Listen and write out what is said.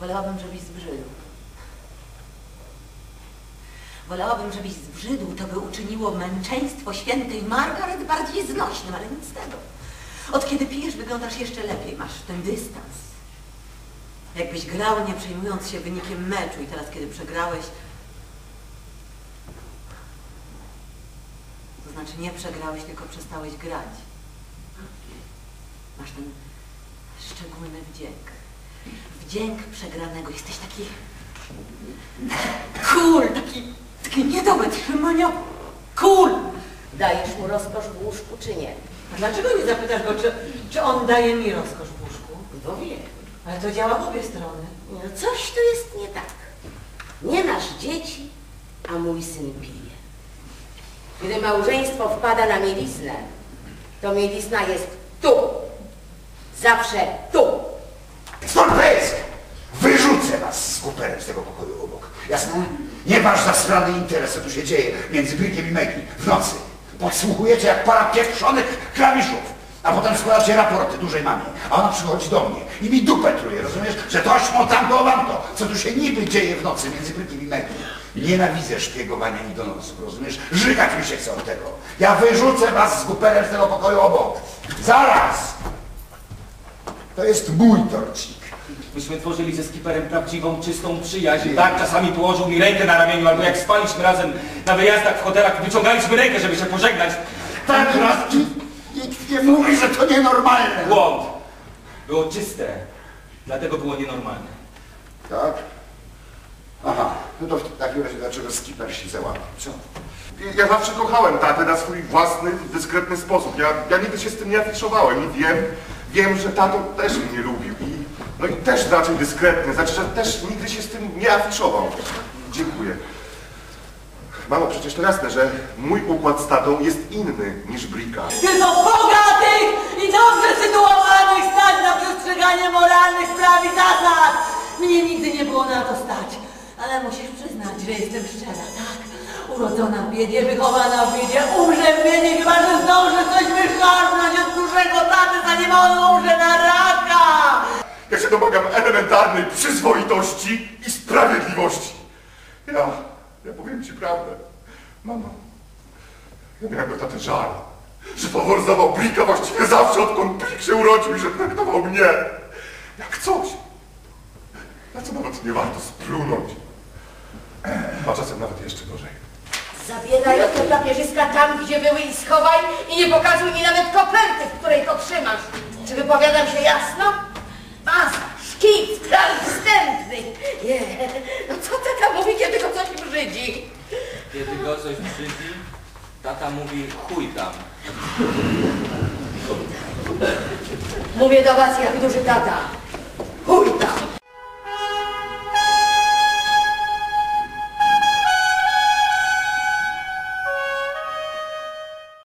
Wolałabym, żebyś zbrzydł. Wolałabym, żebyś zbrzydł, to by uczyniło męczeństwo świętej Margaret bardziej znośnym, ale nic z tego. Od kiedy pijesz, wyglądasz jeszcze lepiej, masz ten dystans. Jakbyś grał, nie przejmując się wynikiem meczu i teraz, kiedy przegrałeś, to znaczy nie przegrałeś, tylko przestałeś grać. Masz ten szczególny wdzięk. Wdzięk przegranego. Jesteś taki cool, taki, taki nie do wytrzymania. Cool! Dajesz mu rozkosz w łóżku, czy nie? A dlaczego nie zapytasz go, czy, czy on daje mi rozkosz w łóżku? Bo wie. Ale to działa w obie strony. No coś tu jest nie tak. Nie masz dzieci, a mój syn pije. Gdy małżeństwo wpada na mieliznę, to mielizna jest tu. Zawsze tu. Stąd jest! Z kuperem z tego pokoju obok. Jasne? Nie wasz zasrany interes, co tu się dzieje między Brykiem i Megi w nocy. Podsłuchujecie jak para pieprzonych klawiszów. A potem składacie raporty dużej mamie, a ona przychodzi do mnie i mi dupę truje, rozumiesz? Że toś mo tamto wam to, co tu się niby dzieje w nocy między Brykiem i Megi. Nienawidzę szpiegowania mi do nosu, rozumiesz? Żygać mi się chce od tego. Ja wyrzucę was z guperem z tego pokoju obok. Zaraz! To jest mój torcik. Myśmy tworzyli ze skiperem prawdziwą, czystą przyjaźń. Tak, czasami położył mi rękę na ramieniu, albo jak spaliśmy razem na wyjazdach w hotelach, wyciągaliśmy rękę, żeby się pożegnać. Tak raz nikt nie mówi, że to nienormalne. Błąd. Było czyste, dlatego było nienormalne. Tak? Aha, no to w takim razie dlaczego skipper się załapał? Co? Ja zawsze kochałem tatę na swój własny, dyskretny sposób. Ja, ja nigdy się z tym nie afiszowałem i wiem, wiem, że tato też mnie lubił i, no i też raczej dyskretny, znaczy, że też nigdy się z tym nie afiszował. Dziękuję. Mamo, przecież to jasne, że mój układ z tatą jest inny niż Brika. Tylko bogatych i dobrze sytuowanych stać na przestrzeganie moralnych praw i zasad. Mnie nigdy nie było na to stać. Ale musisz przyznać, że jestem szczera, tak? Urodzona w biedzie, wychowana w biedzie, umrze w biedzie, chyba że zdążę coś wyszarpnąć od dużego taty, zanim on umrze na raka! Ja się domagam elementarnej przyzwoitości i sprawiedliwości. Ja, ja powiem ci prawdę. Mamo, ja miałem do taty żal, że faworyzował Blika właściwie zawsze, odkąd Blik się urodził i że traktował mnie jak coś. Na co nawet nie warto splunąć. A czasem nawet jeszcze gorzej. Zabieraj od te papierzyska tam, gdzie były i schowaj i nie pokazuj mi nawet koperty, w której to trzymasz. Czy wypowiadam się jasno? Szkic, plan wstępny. Je, no co tata mówi, kiedy go coś brzydzi? Kiedy go coś brzydzi, tata mówi chuj tam. Mówię do was jak duży tata.